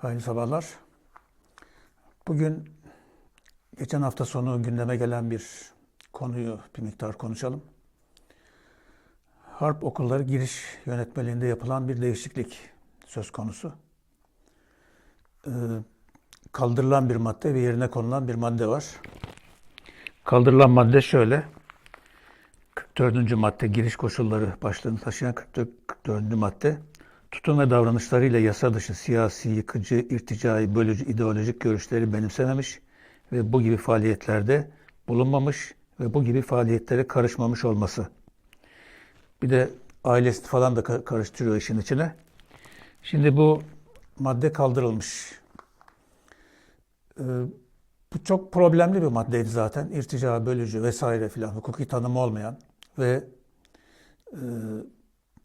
Hayırlı sabahlar. Bugün geçen hafta sonu gündeme gelen bir konuyu bir miktar konuşalım. Harp okulları giriş yönetmeliğinde yapılan bir değişiklik söz konusu. Ee, kaldırılan bir madde ve yerine konulan bir madde var. Kaldırılan madde şöyle. 44. madde giriş koşulları başlığını taşıyan 44. 44. madde tutum ve davranışlarıyla yasa dışı siyasi, yıkıcı, irticai, bölücü, ideolojik görüşleri benimsememiş ve bu gibi faaliyetlerde bulunmamış ve bu gibi faaliyetlere karışmamış olması. Bir de ailesini falan da ka- karıştırıyor işin içine. Şimdi bu madde kaldırılmış. Ee, bu çok problemli bir maddeydi zaten. İrtica, bölücü vesaire filan hukuki tanımı olmayan ve e,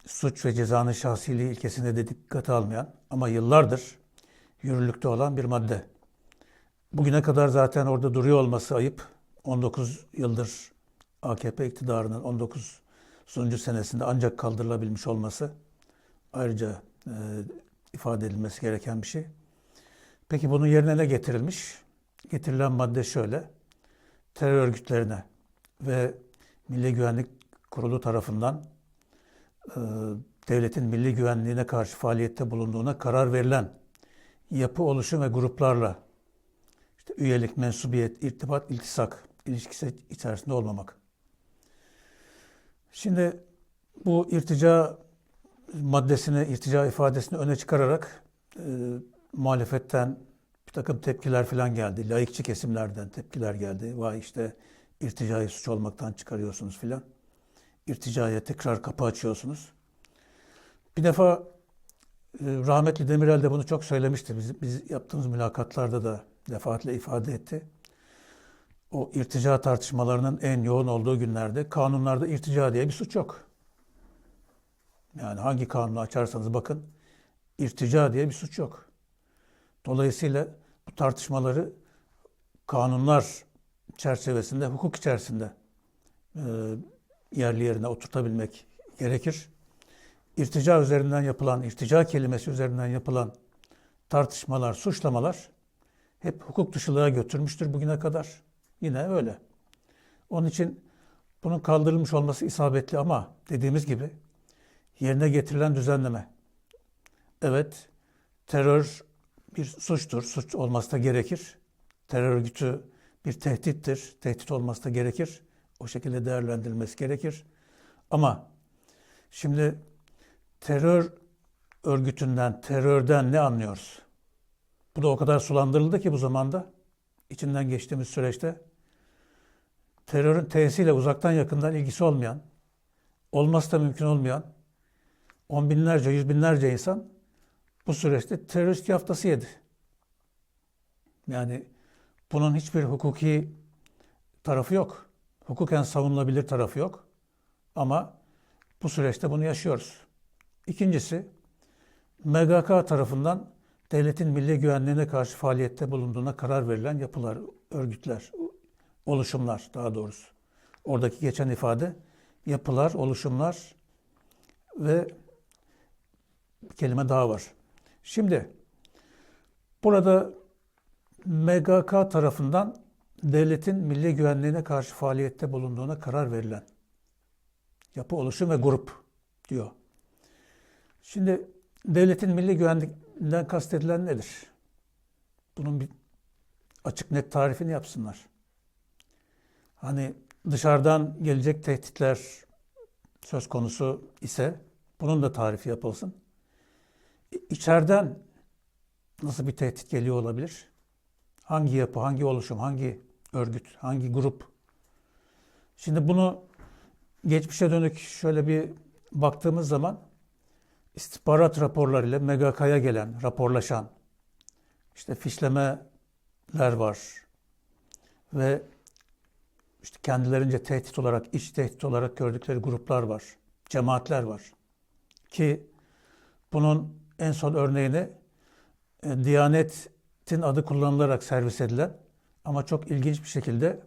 suç ve cezanın şahsiliği ilkesine de dikkate almayan ama yıllardır yürürlükte olan bir madde. Bugüne kadar zaten orada duruyor olması ayıp. 19 yıldır AKP iktidarının 19. senesinde ancak kaldırılabilmiş olması ayrıca e, ifade edilmesi gereken bir şey. Peki bunun yerine ne getirilmiş? Getirilen madde şöyle. Terör örgütlerine ve Milli Güvenlik Kurulu tarafından devletin milli güvenliğine karşı faaliyette bulunduğuna karar verilen yapı, oluşum ve gruplarla işte üyelik, mensubiyet, irtibat, iltisak ilişkisi içerisinde olmamak. Şimdi bu irtica maddesini, irtica ifadesini öne çıkararak e, muhalefetten bir takım tepkiler falan geldi. Laikçi kesimlerden tepkiler geldi. Vay işte irticayı suç olmaktan çıkarıyorsunuz filan. İrticaya tekrar kapı açıyorsunuz. Bir defa e, rahmetli Demirel de bunu çok söylemişti. Biz, biz yaptığımız mülakatlarda da defaatle ifade etti. O irtica tartışmalarının en yoğun olduğu günlerde kanunlarda irtica diye bir suç yok. Yani hangi kanunu açarsanız bakın irtica diye bir suç yok. Dolayısıyla bu tartışmaları kanunlar çerçevesinde, hukuk içerisinde e, yerli yerine oturtabilmek gerekir. İrtica üzerinden yapılan, irtica kelimesi üzerinden yapılan tartışmalar, suçlamalar hep hukuk dışılığa götürmüştür bugüne kadar. Yine öyle. Onun için bunun kaldırılmış olması isabetli ama dediğimiz gibi yerine getirilen düzenleme. Evet, terör bir suçtur. Suç olması da gerekir. Terör örgütü bir tehdittir. Tehdit olması da gerekir. O şekilde değerlendirilmesi gerekir. Ama şimdi terör örgütünden, terörden ne anlıyoruz? Bu da o kadar sulandırıldı ki bu zamanda, içinden geçtiğimiz süreçte, terörün T'siyle uzaktan yakından ilgisi olmayan, olması da mümkün olmayan, on binlerce, yüz binlerce insan bu süreçte terörist yaftası yedi. Yani bunun hiçbir hukuki tarafı yok. Hukuken savunulabilir tarafı yok. Ama bu süreçte bunu yaşıyoruz. İkincisi, MGK tarafından devletin milli güvenliğine karşı faaliyette bulunduğuna karar verilen yapılar, örgütler, oluşumlar daha doğrusu. Oradaki geçen ifade yapılar, oluşumlar ve bir kelime daha var. Şimdi burada MGK tarafından devletin milli güvenliğine karşı faaliyette bulunduğuna karar verilen yapı, oluşum ve grup diyor. Şimdi devletin milli güvenliğinden kastedilen nedir? Bunun bir açık net tarifini yapsınlar. Hani dışarıdan gelecek tehditler söz konusu ise bunun da tarifi yapılsın. İçeriden nasıl bir tehdit geliyor olabilir? Hangi yapı, hangi oluşum, hangi örgüt, hangi grup? Şimdi bunu geçmişe dönük şöyle bir baktığımız zaman istihbarat raporlarıyla MGK'ya gelen, raporlaşan işte fişlemeler var ve işte kendilerince tehdit olarak, iç tehdit olarak gördükleri gruplar var, cemaatler var. Ki bunun en son örneğini e, Diyanet'in adı kullanılarak servis edilen ama çok ilginç bir şekilde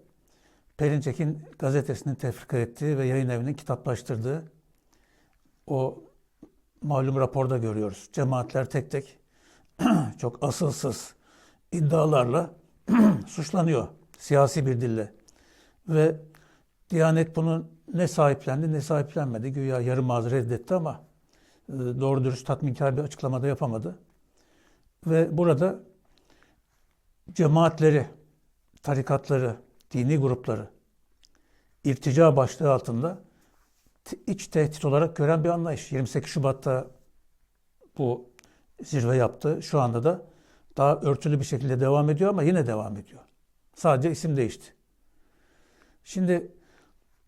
Perinçek'in gazetesinin tefrika ettiği ve yayın evinin kitaplaştırdığı o malum raporda görüyoruz. Cemaatler tek tek çok asılsız iddialarla suçlanıyor siyasi bir dille. Ve Diyanet bunu ne sahiplendi ne sahiplenmedi. Güya yarım ağız reddetti ama e, doğru dürüst tatminkar bir açıklamada yapamadı. Ve burada cemaatleri, tarikatları, dini grupları irtica başlığı altında iç tehdit olarak gören bir anlayış. 28 Şubat'ta bu zirve yaptı. Şu anda da daha örtülü bir şekilde devam ediyor ama yine devam ediyor. Sadece isim değişti. Şimdi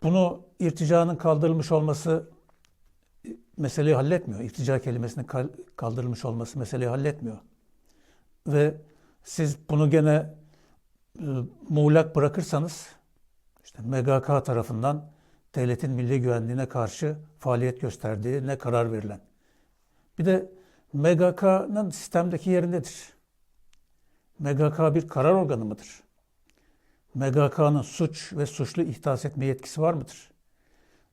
bunu irticanın kaldırılmış olması e, meseleyi halletmiyor. İrtica kelimesinin kal- kaldırılmış olması meseleyi halletmiyor. Ve siz bunu gene e, muğlak bırakırsanız işte MGK tarafından devletin milli güvenliğine karşı faaliyet gösterdiği ne karar verilen. Bir de MGK'nın sistemdeki yeri nedir? MGK bir karar organı mıdır? MGK'nın suç ve suçlu ihdas etme yetkisi var mıdır?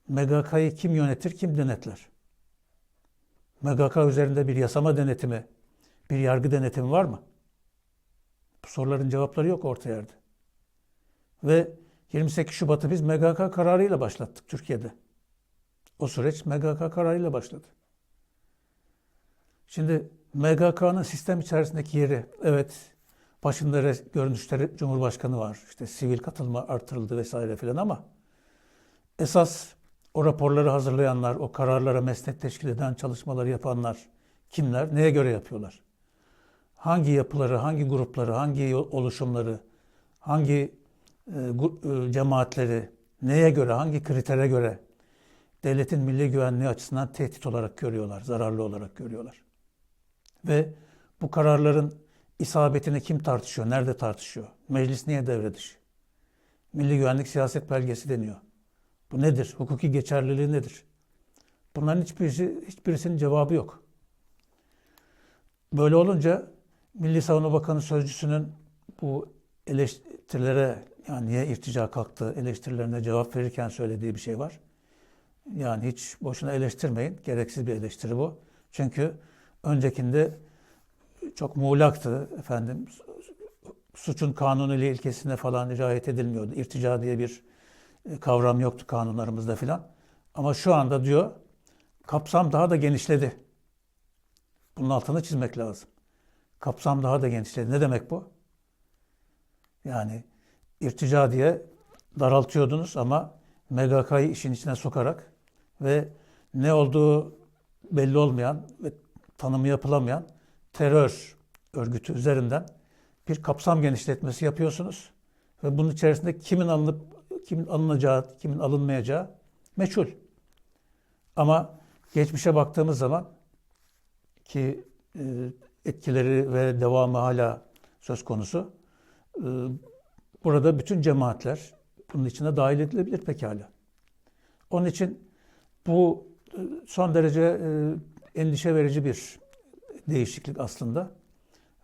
MGK'yı kim yönetir, kim denetler? MGK üzerinde bir yasama denetimi, bir yargı denetimi var mı? Bu soruların cevapları yok orta yerde. Ve 28 Şubat'ı biz MGK kararıyla başlattık Türkiye'de. O süreç MGK kararıyla başladı. Şimdi MGK'nın sistem içerisindeki yeri, evet başında görünüşleri Cumhurbaşkanı var. İşte sivil katılma artırıldı vesaire filan ama esas o raporları hazırlayanlar, o kararlara mesnet teşkil eden çalışmaları yapanlar kimler, neye göre yapıyorlar? Hangi yapıları, hangi grupları, hangi oluşumları, hangi e, e, cemaatleri neye göre, hangi kritere göre devletin milli güvenliği açısından tehdit olarak görüyorlar, zararlı olarak görüyorlar. Ve bu kararların isabetini kim tartışıyor, nerede tartışıyor? Meclis niye devre dışı? Milli güvenlik siyaset belgesi deniyor. Bu nedir? Hukuki geçerliliği nedir? Bunların hiçbirisi, hiçbirisinin cevabı yok. Böyle olunca Milli Savunma Bakanı Sözcüsü'nün bu eleştirilere yani niye irtica kalktı eleştirilerine cevap verirken söylediği bir şey var. Yani hiç boşuna eleştirmeyin. Gereksiz bir eleştiri bu. Çünkü öncekinde çok muğlaktı efendim. Suçun kanunuyla ilkesine falan riayet edilmiyordu. İrtica diye bir e, kavram yoktu kanunlarımızda filan. Ama şu anda diyor kapsam daha da genişledi. Bunun altını çizmek lazım. Kapsam daha da genişledi. Ne demek bu? Yani irtica diye daraltıyordunuz ama MGK'yı işin içine sokarak ve ne olduğu belli olmayan ve tanımı yapılamayan terör örgütü üzerinden bir kapsam genişletmesi yapıyorsunuz. Ve bunun içerisinde kimin alınıp kimin alınacağı, kimin alınmayacağı meçhul. Ama geçmişe baktığımız zaman ki e, etkileri ve devamı hala söz konusu. E, burada bütün cemaatler bunun içine dahil edilebilir pekala. Onun için bu e, son derece e, endişe verici bir değişiklik aslında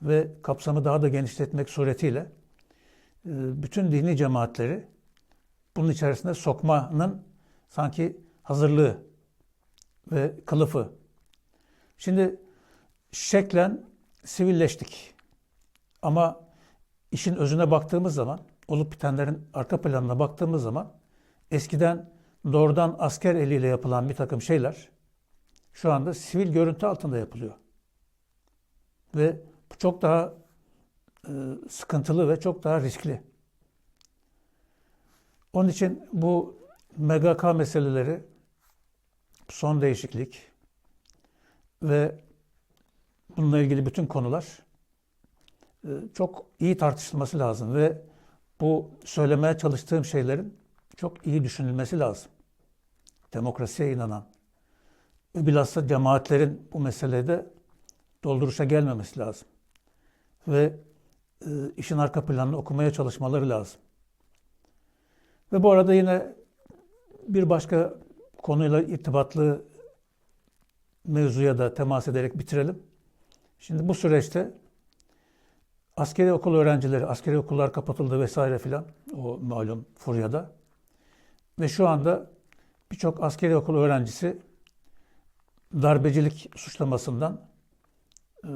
ve kapsamı daha da genişletmek suretiyle e, bütün dini cemaatleri bunun içerisine sokmanın sanki hazırlığı ve kılıfı. Şimdi şeklen sivilleştik. Ama işin özüne baktığımız zaman, olup bitenlerin arka planına baktığımız zaman eskiden doğrudan asker eliyle yapılan bir takım şeyler şu anda sivil görüntü altında yapılıyor. Ve bu çok daha e, sıkıntılı ve çok daha riskli. Onun için bu MGK meseleleri son değişiklik ve bununla ilgili bütün konular e, çok iyi tartışılması lazım ve bu söylemeye çalıştığım şeylerin çok iyi düşünülmesi lazım. Demokrasiye inanan ve bilhassa cemaatlerin bu meselede dolduruşa gelmemesi lazım. Ve e, işin arka planını okumaya çalışmaları lazım. Ve bu arada yine bir başka konuyla irtibatlı mevzuya da temas ederek bitirelim. Şimdi bu süreçte askeri okul öğrencileri, askeri okullar kapatıldı vesaire filan o malum furyada. Ve şu anda birçok askeri okul öğrencisi darbecilik suçlamasından e,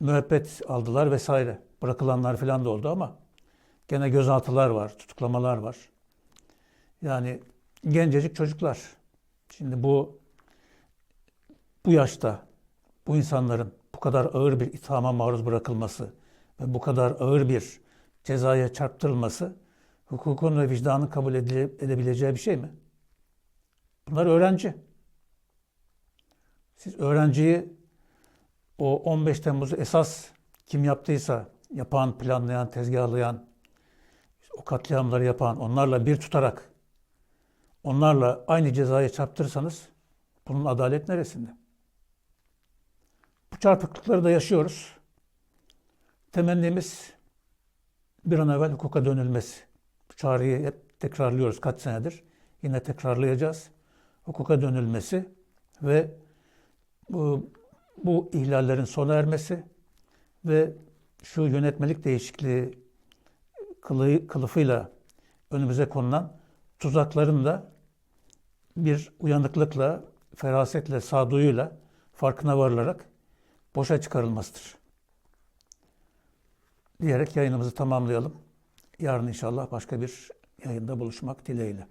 müebbet aldılar vesaire. Bırakılanlar falan da oldu ama gene gözaltılar var, tutuklamalar var. Yani gencecik çocuklar. Şimdi bu bu yaşta bu insanların bu kadar ağır bir ithama maruz bırakılması ve bu kadar ağır bir cezaya çarptırılması hukukun ve vicdanın kabul edebileceği bir şey mi? Bunlar öğrenci. Siz öğrenciyi o 15 Temmuz'u esas kim yaptıysa yapan, planlayan, tezgahlayan, o katliamları yapan, onlarla bir tutarak onlarla aynı cezaya çarptırırsanız bunun adalet neresinde? Çarpıklıkları da yaşıyoruz. Temennimiz bir an evvel hukuka dönülmesi. Bu çağrıyı hep tekrarlıyoruz kaç senedir. Yine tekrarlayacağız. Hukuka dönülmesi ve bu, bu ihlallerin sona ermesi ve şu yönetmelik değişikliği kılı, kılıfıyla önümüze konulan tuzakların da bir uyanıklıkla, ferasetle, sağduyuyla farkına varılarak boşa çıkarılmasıdır. Diyerek yayınımızı tamamlayalım. Yarın inşallah başka bir yayında buluşmak dileğiyle.